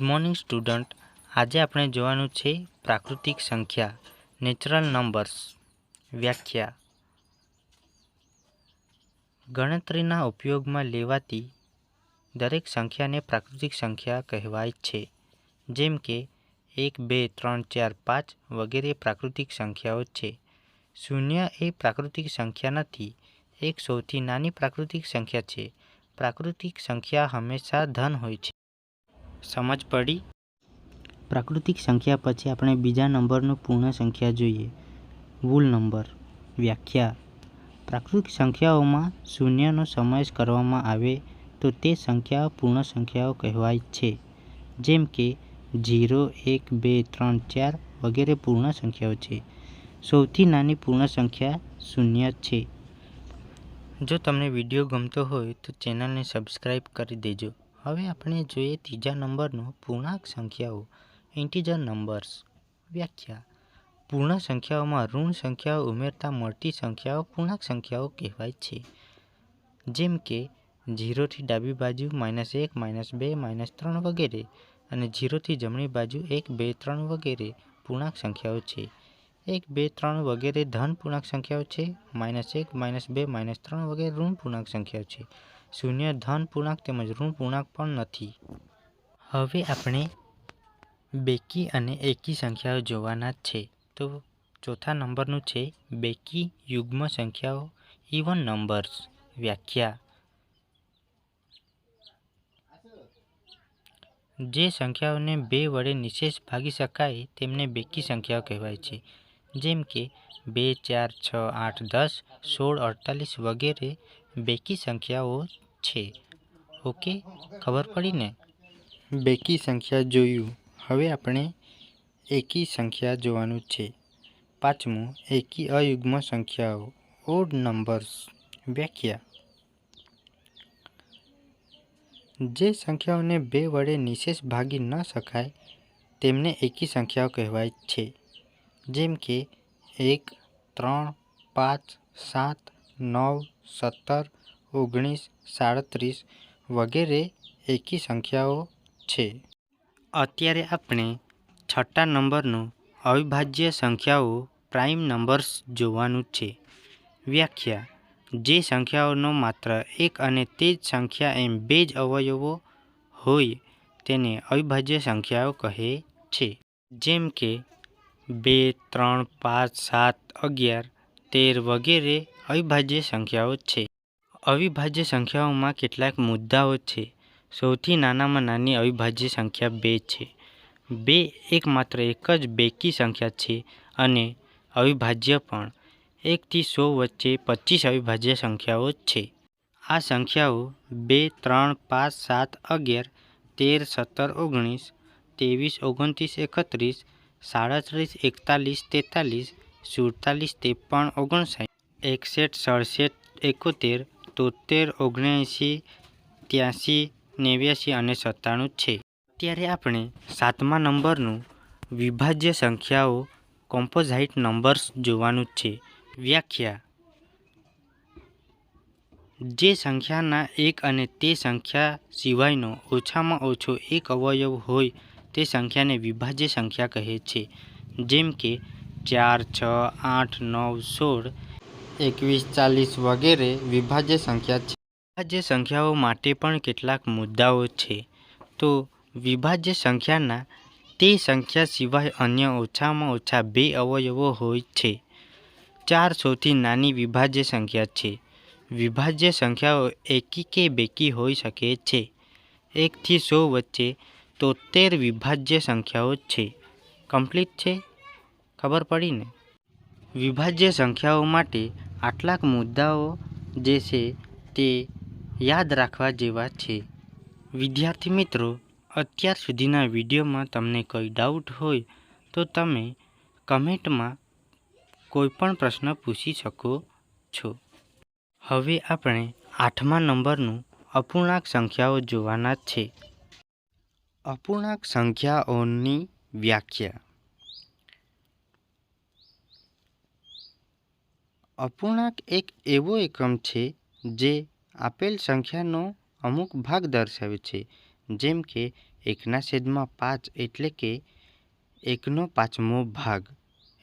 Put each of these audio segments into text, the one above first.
Good morning student આજે આપણે જોવાનું છે પ્રાકૃતિક સંખ્યા નેચરલ નંબર્સ વ્યાખ્યા. ગણતરીના ઉપયોગમાં લેવાતી દરેક સંખ્યાને પ્રાકૃતિક સંખ્યા કહેવાય છે. જેમ કે, એક, બે, ત્રણ, ચાર, પાંચ વગેરે પ્રાકૃતિક સંખ્યાઓ છે. શૂન્ય એ પ્રાકૃતિક સંખ્યા નથી. એક સૌથી નાની પ્રાકૃતિક સંખ્યા છે. પ્રાકૃતિક સંખ્યા હંમેશા ધન હોય છે. સમજ પડી? પ્રાકૃતિક સંખ્યા પછી આપણે બીજા નંબરનું પૂર્ણ સંખ્યા જોઈએ. વૂલ નંબર, વ્યાખ્યા. પ્રાકૃતિક સંખ્યાઓમાં શૂન્યનો સમાવેશ કરવામાં આવે તો તે સંખ્યાઓ પૂર્ણ સંખ્યાઓ કહેવાય છે. જેમ કે ઝીરો, એક, બે, ત્રણ, ચાર વગેરે પૂર્ણ સંખ્યાઓ છે. સૌથી નાની પૂર્ણ સંખ્યા શૂન્ય છે. જો તમને વીડિયો ગમતો હોય તો ચેનલને સબસ્ક્રાઈબ કરી દેજો. હવે આપણે જોઈએ ત્રીજા નંબરનો પૂર્ણાંક સંખ્યાઓ, ઇન્ટીજર નંબર્સ. વ્યાખ્યા. પૂર્ણ સંખ્યાઓમાં ઋણ સંખ્યાઓ ઉમેરતા મળતી સંખ્યાઓ પૂર્ણાંક સંખ્યાઓ કહેવાય છે. જેમ કે ઝીરોથી ડાબી બાજુ માઇનસ એક, માઇનસ બે, માઇનસ ત્રણ વગેરે અને ઝીરોથી જમણી બાજુ એક, બે, ત્રણ વગેરે પૂર્ણાંક સંખ્યાઓ છે. એક, બે, ત્રણ વગેરે ધન પૂર્ણાંક સંખ્યાઓ છે. માઇનસ એક, માઇનસ બે, માઇનસ ત્રણ વગેરે ઋણ પૂર્ણાંક સંખ્યાઓ છે. શૂન્ય ધન પૂર્ણાંક તેમજ ઋણ પૂર્ણાંક પણ નથી. હવે આપણે બેકી અને એકી સંખ્યાઓ જોવાના છે. તો ચોથા નંબરનું છે બેકી યુગ્મ સંખ્યાઓ ઇવન નંબર્સ વ્યાખ્યા. જે સંખ્યાઓને બે વડે નિશેષ ભાગી શકાય તેમને બેકી સંખ્યાઓ કહેવાય છે. જેમ કે બે, ચાર, છ, આઠ, દસ, સોળ, અડતાલીસ વગેરે બેકી સંખ્યાઓ છે. ઓકે, ખબર પડી ને? બેકી સંખ્યા જોયું. હવે આપણે એકી સંખ્યા જોવાનું છે. પાંચમું, એકી અયુગ્મ સંખ્યાઓ. ઓડ નંબર્સ વ્યાખ્યા. જે સંખ્યાઓને બે વડે નિશેષ ભાગી ન શકાય, તેમને એકી સંખ્યાઓ કહેવાય છે. જેમ કે, એક, ત્રણ, પાંચ, સાત નવ, સત્તર, ઓગણીસ, સાડત્રીસ વગેરે એકી સંખ્યાઓ છે. અત્યારે આપણે છઠ્ઠા નંબરનું અવિભાજ્ય સંખ્યાઓ પ્રાઇમ નંબર્સ જોવાનું છે. વ્યાખ્યા. જે સંખ્યાઓનો માત્ર એક અને તે જ સંખ્યા એમ બે જ અવયવો હોય તેને અવિભાજ્ય સંખ્યાઓ કહે છે. જેમ કે બે, ત્રણ, પાંચ, સાત, અગિયાર, તેર વગેરે અવિભાજ્ય સંખ્યાઓ છે. અવિભાજ્ય સંખ્યાઓમાં કેટલાક મુદ્દાઓ છે. સૌથી નાનામાં નાની અવિભાજ્ય સંખ્યા બે છે. બે એકમાત્ર એક જ બેકી સંખ્યા છે અને અવિભાજ્ય પણ એકથી સો વચ્ચે પચીસ અવિભાજ્ય સંખ્યાઓ છે. આ સંખ્યાઓ બે, ત્રણ, પાંચ, સાત, અગિયાર, તેર, સત્તર, ઓગણીસ, ત્રેવીસ, ઓગણત્રીસ, એકત્રીસ, સાડત્રીસ, એકતાલીસ, તેતાલીસ, સુડતાલીસ, ત્રેપન, ઓગણસાઠ એકસઠ, સડસઠ, એકોતેર, તોતેર, ઓગણએંસી, ત્યાંસી, નેવ્યાસી અને સત્તાણું છે. અત્યારે આપણે સાતમા નંબરનું વિભાજ્ય સંખ્યાઓ કોમ્પોઝાઇટ નંબર્સ જોવાનું છે. વ્યાખ્યા. જે સંખ્યાના એક અને તે સંખ્યા સિવાયનો ઓછામાં ઓછો એક અવયવ હોય તે સંખ્યાને વિભાજ્ય સંખ્યા કહે છે. જેમ કે ચાર, છ, આઠ, નવ, સોળ એકવીસ ચાલીસ વગેરે વિભાજ્ય સંખ્યા છે. વિભાજ્ય સંખ્યાઓ માટે પણ કેટલાક મુદ્દાઓ છે. તો વિભાજ્ય સંખ્યાના તે સંખ્યા સિવાય અન્ય ઓછામાં ઓછા બે અવયવો હોય છે. ચાર સૌથી નાની વિભાજ્ય સંખ્યા છે. વિભાજ્ય સંખ્યાઓ એકી કે બેકી હોઈ શકે છે. એકથી સો વચ્ચે તોતેર વિભાજ્ય સંખ્યાઓ છે. કમ્પ્લીટ છે? ખબર પડીને વિભાજ્ય સંખ્યાઓ માટે આટલાક મુદ્દાઓ જે છે તે યાદ રાખવા જેવા છે. વિદ્યાર્થી મિત્રો, અત્યાર સુધીના વિડીયોમાં તમને કોઈ ડાઉટ હોય તો તમે કમેન્ટમાં કોઈ પણ પ્રશ્ન પૂછી શકો છો. હવે આપણે આઠમા નંબરનું અપૂર્ણાંક સંખ્યાઓ જોવાના છે. અપૂર્ણાંક સંખ્યાઓની વ્યાખ્યા. અપૂર્ણાંક એક એવો એકમ છે જે આપેલ સંખ્યાનો અમુક ભાગ દર્શાવે છે જેમ કે, એકના છેદમાં પાંચ એટલે કે એકનો પાંચમો ભાગ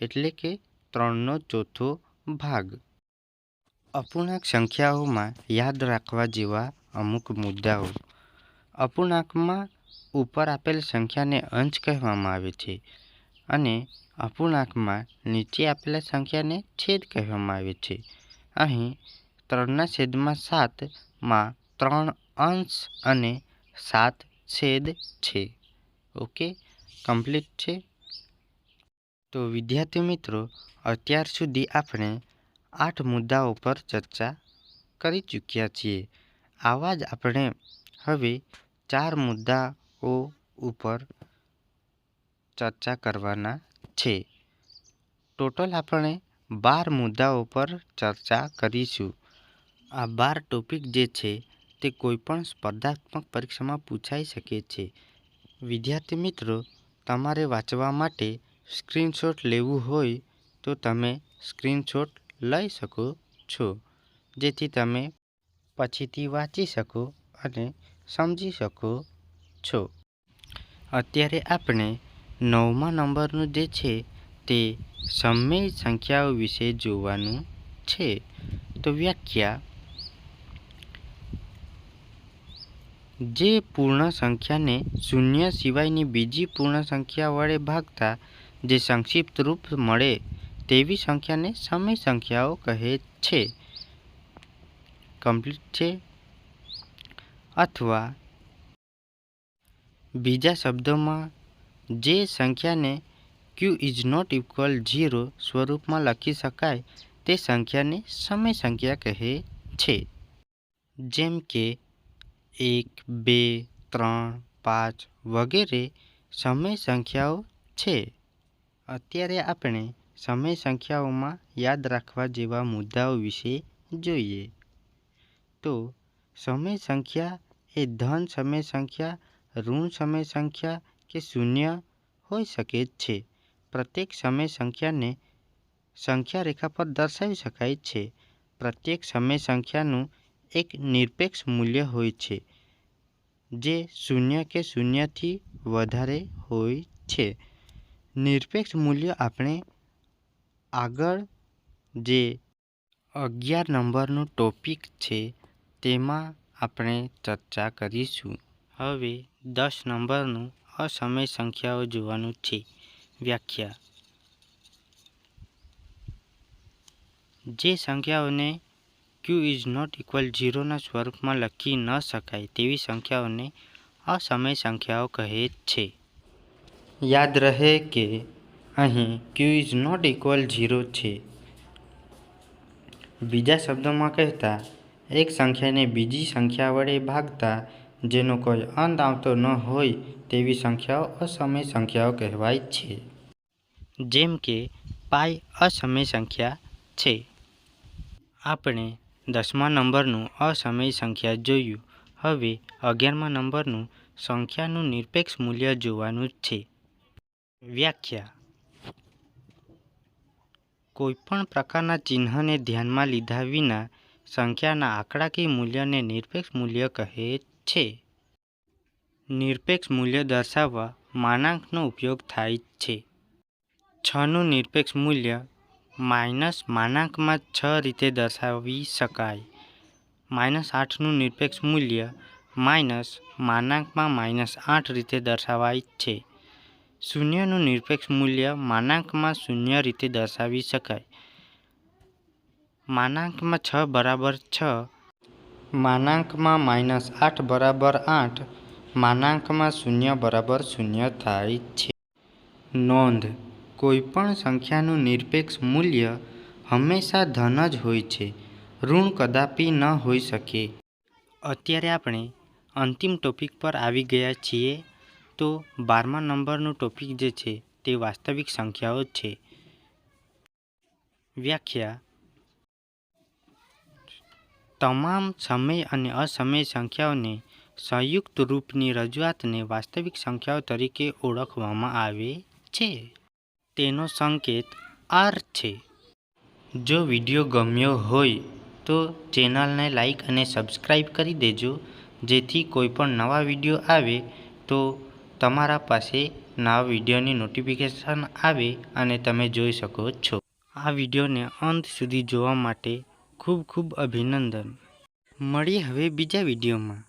એટલે કે ત્રણનો ચોથો ભાગ. અપૂર્ણાંક સંખ્યાઓમાં યાદ રાખવા જેવા અમુક મુદ્દાઓ અપૂર્ણાંકમાં ઉપર આપેલ સંખ્યાને અંશ કહેવામાં આવે છે અને અપૂર્ણાંકમાં નીચે આપેલા સંખ્યાને છેદ કહેવામાં આવે છે. અહીં ત્રણના છેદમાં સાતમાં ત્રણ અંશ અને સાત છેદ છે. ઓકે, કમ્પ્લીટ છે. તો વિદ્યાર્થી મિત્રો, અત્યાર સુધી આપણે આઠ મુદ્દાઓ પર ચર્ચા કરી ચૂક્યા છીએ. આવા જ આપણે હવે ચાર મુદ્દાઓ ઉપર ચર્ચા કરવાના છે. ટોટલ આપણે બાર મુદ્દાઓ પર ચર્ચા કરીશું. આ બાર ટોપિક જે છે તે કોઈપણ સ્પર્ધાત્મક પરીક્ષામાં પૂછાઈ શકે છે. વિદ્યાર્થી મિત્રો, તમારે વાંચવા માટે સ્ક્રીનશોટ લેવું હોય તો તમે સ્ક્રીનશોટ લઈ શકો છો, જેથી તમે પછીથી વાંચી શકો અને સમજી શકો છો. અત્યારે આપણે નવમા નંબરનું જે છે તે સમય સંખ્યાઓ વિશે જોવાનું છે. તો વ્યાખ્યા જે પૂર્ણ સંખ્યાને શૂન્ય સિવાયની બીજી પૂર્ણ સંખ્યા વડે ભાગતા જે સંક્ષિપ્ત રૂપ મળે તેવી સંખ્યાને સમય સંખ્યાઓ કહે છે. કમ્પ્લીટ છે. અથવા બીજા શબ્દોમાં જે સંખ્યાને Q is not equal zero સ્વરૂપમાં લખી શકાય તે સંખ્યાને સમય સંખ્યા કહે છે. જેમ કે એક, બે, ત્રણ, પાંચ વગેરે સમય સંખ્યાઓ છે. અત્યારે આપણે સમય સંખ્યાઓમાં યાદ રાખવા જેવા મુદ્દાઓ વિશે જોઈએ. તો સમય સંખ્યા એ ધન સમય સંખ્યા, ઋણ સમય સંખ્યા કે શૂન્ય હોઈ શકે છે. પ્રત્યેક સમય સંખ્યાને સંખ્યા રેખા પર દર્શાવી શકાય છે. પ્રત્યેક સમય સંખ્યાનું એક નિરપેક્ષ મૂલ્ય હોય છે, જે શૂન્ય કે શૂન્યથી વધારે હોય છે. નિરપેક્ષ મૂલ્ય આપણે આગળ જે અગિયાર નંબરનું ટોપિક છે, તેમાં આપણે ચર્ચા કરીશું. હવે દસ નંબરનું અસમય સંખ્યાઓ જોવાનું છે. વ્યાખ્યા જે સંખ્યાઓને ક્યુ ઇઝ નોટ ઇક્વલ ઝીરોના સ્વરૂપમાં લખી ન શકાય તેવી સંખ્યાઓને અસમય સંખ્યાઓ કહે છે. યાદ રહે કે અહીં Q is not equal zero છે. બીજા શબ્દોમાં કહેતા એક સંખ્યાને બીજી સંખ્યા વડે ભાગતા જેનો કોઈ અંત આવતો ન હોય તેવી સંખ્યાઓ અસમય સંખ્યાઓ કહેવાય છે. જેમ કે, પાઈ અસમય સંખ્યા છે. આપણે દસમા નંબરનું અસમય સંખ્યા જોયું. હવે અગિયારમા નંબરનું સંખ્યાનું નિરપેક્ષ મૂલ્ય જોવાનું છે. વ્યાખ્યા કોઈપણ પ્રકારના ચિહ્નને ધ્યાનમાં લીધા વિના સંખ્યાના આંકડાકીય મૂલ્યને નિરપેક્ષ મૂલ્ય કહે છે. નિરપેક્ષ મૂલ્ય દર્શાવવા માનાંકનો ઉપયોગ થાય છે. છનું નિરપેક્ષ મૂલ્ય માઇનસ માનાંકમાં છ રીતે દર્શાવી શકાય. માઇનસ આઠનું નિરપેક્ષ મૂલ્ય માઇનસ માનાંકમાં માઇનસ આઠ રીતે દર્શાવાય છે. શૂન્યનું નિરપેક્ષ મૂલ્ય માનાંકમાં શૂન્ય રીતે દર્શાવી શકાય. માનાંકમાં છ બરાબર છ, માનાંકમાં માઇનસ આઠ બરાબર આઠ, માનાંકમાં શૂન્ય બરાબર શૂન્ય થાય છે. નોંધ કોઈપણ સંખ્યાનું નિરપેક્ષ મૂલ્ય હંમેશા ધન જ હોય છે. ઋણ કદાપી ન હોઈ શકે. અત્યારે આપણે અંતિમ ટોપિક પર આવી ગયા છીએ. તો બારમા નંબરનું ટોપિક જે છે તે વાસ્તવિક સંખ્યાઓ છે. વ્યાખ્યા તમામ સમય અને અસમય સંખ્યાઓને સંયુક્ત રૂપની રજૂઆતને વાસ્તવિક સંખ્યાઓ તરીકે ઓળખવામાં આવે છે. તેનો સંકેત આર છે. જો વીડિયો ગમ્યો હોય તો ચેનલને લાઈક અને સબસ્ક્રાઈબ કરી દેજો જેથી કોઈ પણ નવા વીડિયો આવે તો તમારા પાસે નવા વિડીયોની નોટિફિકેશન આવે અને તમે જોઈ શકો છો આ વિડીયોને અંત સુધી જોવા માટે ખૂબ ખૂબ અભિનંદન. મળીએ હવે બીજા વિડીયોમાં.